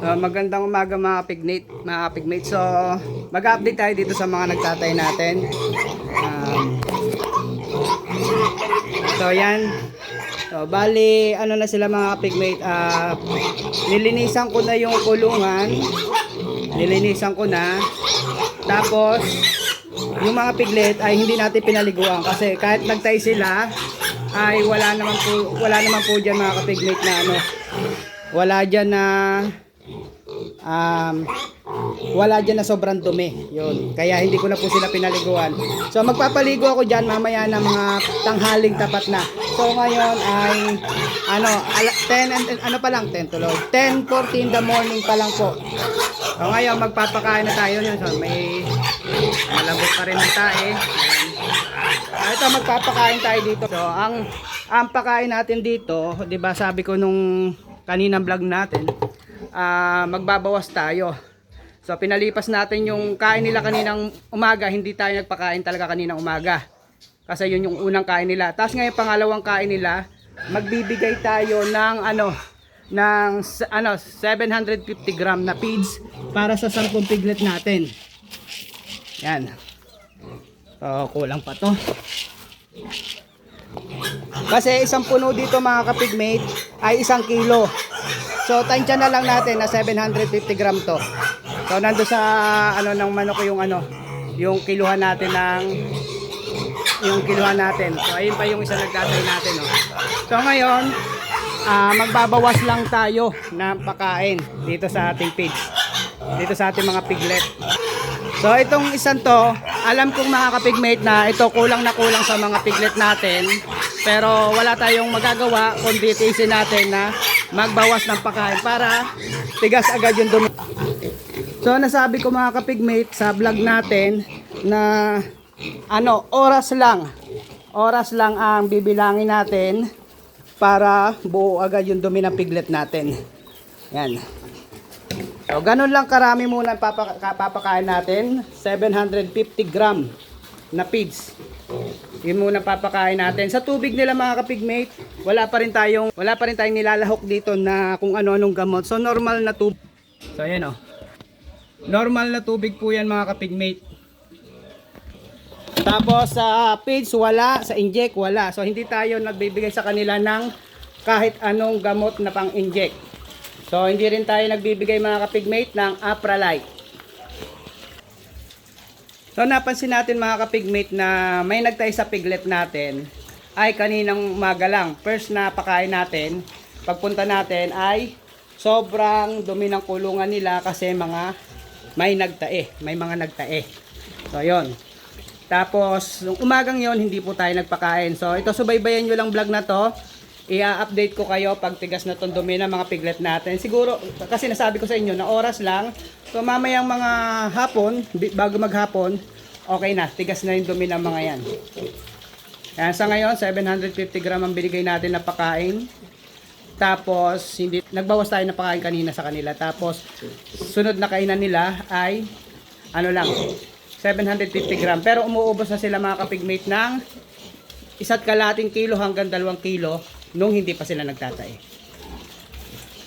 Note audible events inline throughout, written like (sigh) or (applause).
So, magandang umaga mga pigmate, mga pigmate. So, mag-update tayo dito sa mga nagtatay natin. Um, so, yan. So, bali, ano na sila mga pigmate, ah, nilinisan ko na yung kulungan. Nilinisan ko na. Tapos, yung mga piglet ay hindi natin pinaliguan kasi kahit nagtay sila ay wala naman po wala naman po diyan mga kapiglet na ano wala diyan na um, wala dyan na sobrang dumi. Yun. Kaya hindi ko na po sila pinaliguan. So magpapaligo ako dyan mamaya na mga tanghaling tapat na. So ngayon ay ano, ala- 10 and, ano pa lang 10 tulog. 10:40 in the morning pa lang po. So ngayon magpapakain na tayo yun. So may malambot pa rin ang tae. Ah, ito magpapakain tayo dito. So ang ang pakain natin dito, 'di ba sabi ko nung kaninang vlog natin, ah, magbabawas tayo. So pinalipas natin yung kain nila kaninang umaga, hindi tayo nagpakain talaga kaninang umaga. Kasi yun yung unang kain nila. Tapos ngayon pangalawang kain nila, magbibigay tayo ng ano ng ano 750 gram na feeds para sa 10 piglet natin. Yan. So, kulang pa to. Kasi isang puno dito mga kapigmate ay isang kilo. So tansya na lang natin na 750 gram to. So nando sa ano ng manok yung ano, yung kiluhan natin ng yung kiluhan natin. So ayun pa yung isa nagtatay natin no. So ngayon, ah, magbabawas lang tayo ng pakain dito sa ating pigs. Dito sa ating mga piglet. So itong isang to, alam kong mga kapigmate na ito kulang na kulang sa mga piglet natin. Pero wala tayong magagawa kundi tiisin natin na magbawas ng pagkain para tigas agad yung dumi. So nasabi ko mga kapigmate sa vlog natin na ano, oras lang. Oras lang ang bibilangin natin para buo agad yung dumi ng piglet natin. Yan. So, ganun lang karami muna ang papa- papakain natin. 750 gram na feeds. Yun muna papakain natin. Sa tubig nila mga kapigmate, wala pa rin tayong wala pa rin tayong nilalahok dito na kung ano-anong gamot. So normal na tubig. So ayan oh. Normal na tubig po yan mga kapigmate. Tapos sa feeds wala, sa inject wala. So hindi tayo nagbibigay sa kanila ng kahit anong gamot na pang-inject. So hindi rin tayo nagbibigay mga kapigmate ng Apralite. So napansin natin mga kapigmate na may nagtay sa piglet natin ay kaninang umaga lang. First na pakain natin, pagpunta natin ay sobrang dumi ng kulungan nila kasi mga may nagtae, may mga nagtae. So yon. Tapos, umagang yon hindi po tayo nagpakain. So, ito subaybayan nyo lang vlog na to. I-update ko kayo pag tigas na itong dumi ng mga piglet natin. Siguro, kasi nasabi ko sa inyo na oras lang. So, mamayang mga hapon, bago maghapon, okay na. Tigas na yung dumi ng mga yan. Yan, sa ngayon, 750 gram ang binigay natin na pakain. Tapos, hindi, nagbawas tayo ng pakain kanina sa kanila. Tapos, sunod na kainan nila ay, ano lang, 750 gram. Pero umuubos na sila mga kapigmate ng isa't kalating kilo hanggang dalawang kilo nung hindi pa sila nagtatay.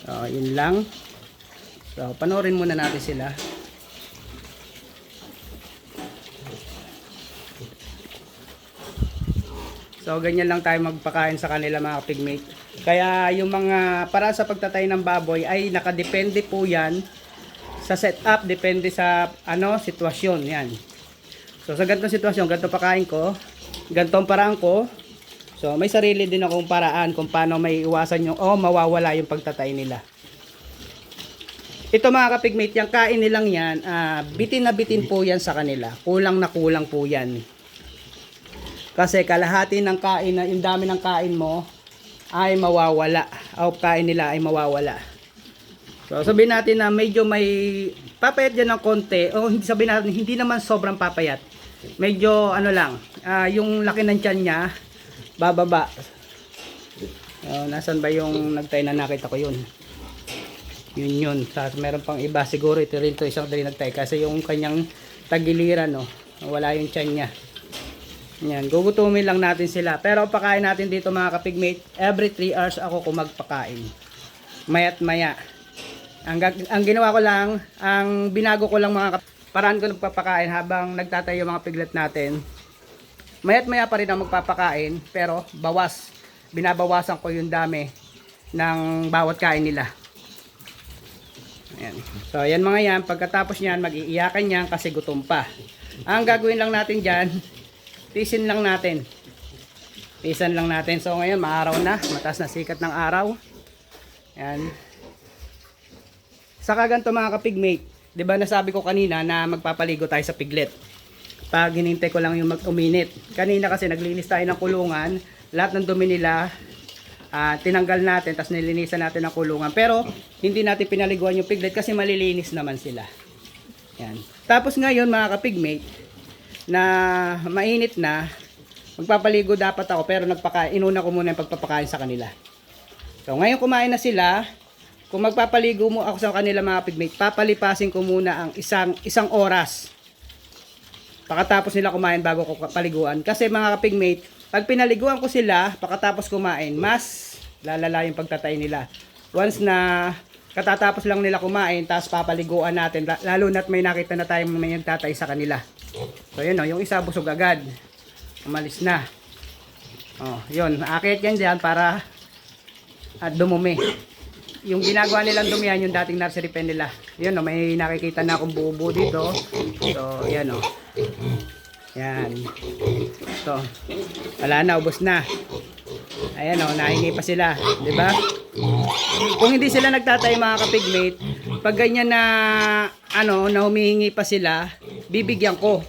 So, yun lang. So, panoorin muna natin sila. So, ganyan lang tayo magpakain sa kanila mga pigmate. Kaya yung mga para sa pagtatay ng baboy ay nakadepende po yan sa setup, depende sa ano sitwasyon yan. So, sa ganitong sitwasyon, ganito pakain ko, ganitong paraan ko, So, may sarili din akong paraan kung paano may iwasan yung, oh, mawawala yung pagtatay nila. Ito mga kapigmate, yung kain nilang yan, ah, bitin na bitin po yan sa kanila. Kulang na kulang po yan. Kasi kalahati ng kain, na yung dami ng kain mo, ay mawawala. O kain nila ay mawawala. So, sabihin natin na medyo may papayat dyan ng konti. O hindi sabihin natin, hindi naman sobrang papayat. Medyo ano lang, ah, yung laki ng tiyan niya, bababa. Oh, nasan ba yung nagtay na nakita ko yun? Yun yun. Sa, meron pang iba siguro ito rin to isang dali nagtay kasi yung kanyang tagiliran no, wala yung tiyan niya. Yan, gugutumin lang natin sila. Pero pakain natin dito mga kapigmate, every 3 hours ako kung magpakain. Mayat maya. Ang, ang ginawa ko lang, ang binago ko lang mga paraan ko nagpapakain habang nagtatayo mga piglet natin. Mayat maya pa rin ang magpapakain, pero bawas. Binabawasan ko yung dami ng bawat kain nila. Ayan. So, ayan mga yan. Pagkatapos niyan, mag-iiyakan yan kasi gutom pa. Ang gagawin lang natin dyan, tisin lang natin. Tisan lang natin. So, ngayon, maaraw na. Mataas na sikat ng araw. Ayan. Saka ganito mga kapigmate. 'Di ba nasabi ko kanina na magpapaligo tayo sa piglet. Pag hinintay ko lang yung mag-uminit. Kanina kasi naglinis tayo ng kulungan. Lahat ng dumi nila ah, tinanggal natin tapos nilinisan natin ang kulungan. Pero hindi natin pinaliguan yung piglet kasi malilinis naman sila. Yan. Tapos ngayon mga kapigmate na mainit na magpapaligo dapat ako pero nagpaka inuna ko muna yung pagpapakain sa kanila. So ngayon kumain na sila, kung magpapaligo mo ako sa kanila mga pigmate, papalipasin ko muna ang isang isang oras. Pakatapos nila kumain bago ko paliguan. Kasi mga kapigmate, pag pinaliguan ko sila, pakatapos kumain, mas lalala yung pagtatay nila. Once na katatapos lang nila kumain, tapos papaliguan natin, la- lalo na't may nakita na tayong may nagtatay sa kanila. So yun o, yung isa busog agad. Umalis na. Oh, yun, akit yan dyan para at dumumi. Yung ginagawa nilang dumihan yung dating nursery pen nila. Yan o, may nakikita na akong buo-buo dito. So, yan o. Yan. So, wala na, ubos na. Ayan o, nahingi pa sila. ba? Kung hindi sila nagtatay mga kapigmate, pag ganyan na, ano, na humihingi pa sila, bibigyan ko.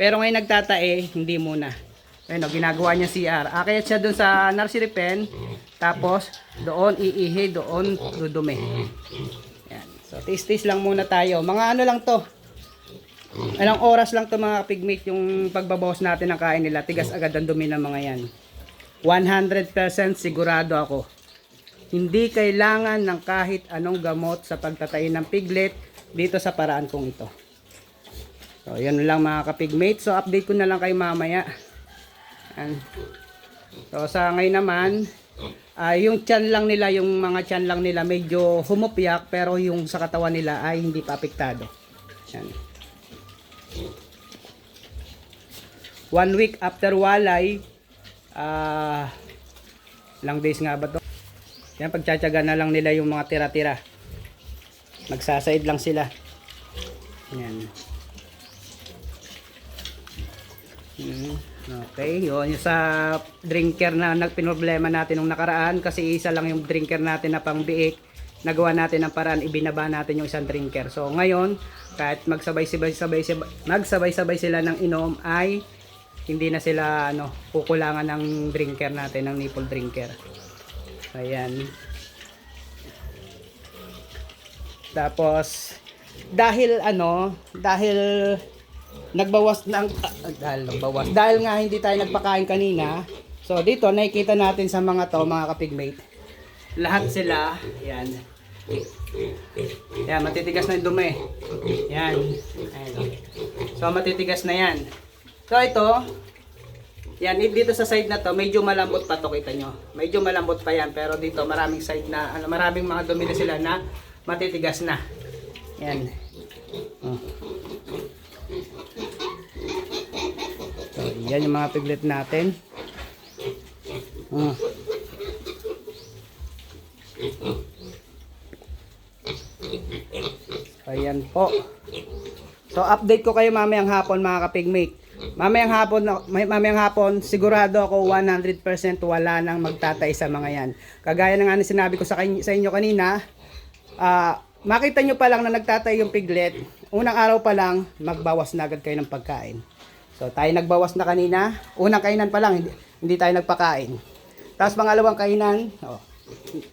Pero ngayon nagtatae, hindi muna. Ayun o, ginagawa niya CR. Akit siya dun sa nursery pen, tapos doon iihi, doon dudumi. Yan. So, taste-taste lang muna tayo. Mga ano lang to, Ilang oras lang to mga pigmate yung pagbabawas natin ng kain nila. Tigas agad ang dumi ng mga yan. 100% sigurado ako. Hindi kailangan ng kahit anong gamot sa pagtatay ng piglet dito sa paraan kong ito. So, yan lang mga kapigmate. So, update ko na lang kayo mamaya. Yan. So, sa ngayon naman, ah, yung tiyan lang nila, yung mga tiyan lang nila medyo humupyak pero yung sa katawan nila ay hindi pa apektado. Yan. One week after walay, ah, lang days nga ba to? Yan, pagtsatsaga na lang nila yung mga tira-tira. Magsasaid lang sila. Yan. Hmm, Okay, yun yung sa drinker na nagpinoblema natin nung nakaraan kasi isa lang yung drinker natin na pang biik. Nagawa natin ng paraan, ibinaba natin yung isang drinker. So ngayon, kahit magsabay-sabay sabay magsabay-sabay sila ng inom ay hindi na sila ano kukulangan ng drinker natin ng nipple drinker. Ayan. Tapos dahil ano, dahil nagbawas ng ah, dahil nagbawas dahil nga hindi tayo nagpakain kanina. So dito nakikita natin sa mga to, mga kapigmate. Lahat sila, yan. Yan, matitigas na yung dumi. Yan. So matitigas na yan. So ito, yan, dito sa side na to, medyo malambot pa to, kita nyo. Medyo malambot pa yan, pero dito maraming side na, ano, maraming mga dumi na sila na matitigas na. Yan. Oh. Yan yung mga piglet natin. Oh. Ayan po. So update ko kayo mamayang hapon mga kapigmate. Mamayang hapon, may- mamayang hapon, sigurado ako 100% wala nang magtatay sa mga yan. Kagaya ng ano sinabi ko sa, kany- sa inyo kanina, ah, makita nyo pa lang na nagtatay yung piglet, unang araw pa lang, magbawas na agad kayo ng pagkain. So tayo nagbawas na kanina, unang kainan pa lang, hindi, hindi tayo nagpakain. Tapos pangalawang kainan, oh,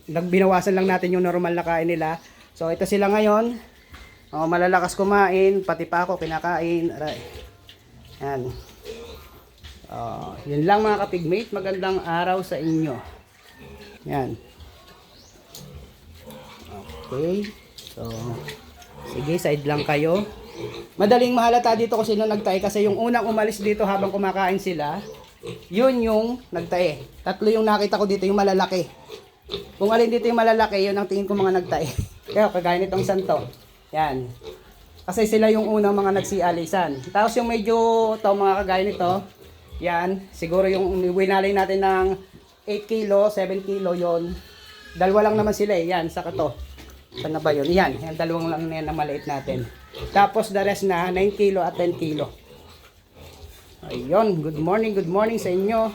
nagbinawasan lang natin yung normal na kain nila. So ito sila ngayon, oh, malalakas kumain, pati pa ako kinakain. Aray. Yan. Oh, yun lang mga kapigmate, magandang araw sa inyo. Yan. Okay. So, sige, side lang kayo. Madaling mahalata dito kung sino nagtae kasi yung unang umalis dito habang kumakain sila, yun yung nagtae. Tatlo yung nakita ko dito, yung malalaki. Kung alin dito yung malalaki, yun ang tingin ko mga nagtae. (laughs) Kaya kagaya nitong santo. Yan. Kasi sila yung unang mga nagsialisan. Tapos yung medyo to mga kagaya nito, yan, siguro yung winalay natin ng 8 kilo, 7 kilo yon. Dalawa lang naman sila eh, yan, saka to. Saan na ba yun? Yan, yan dalawang lang na yan na maliit natin. Tapos the rest na 9 kilo at 10 kilo. Ayun, good morning, good morning sa inyo.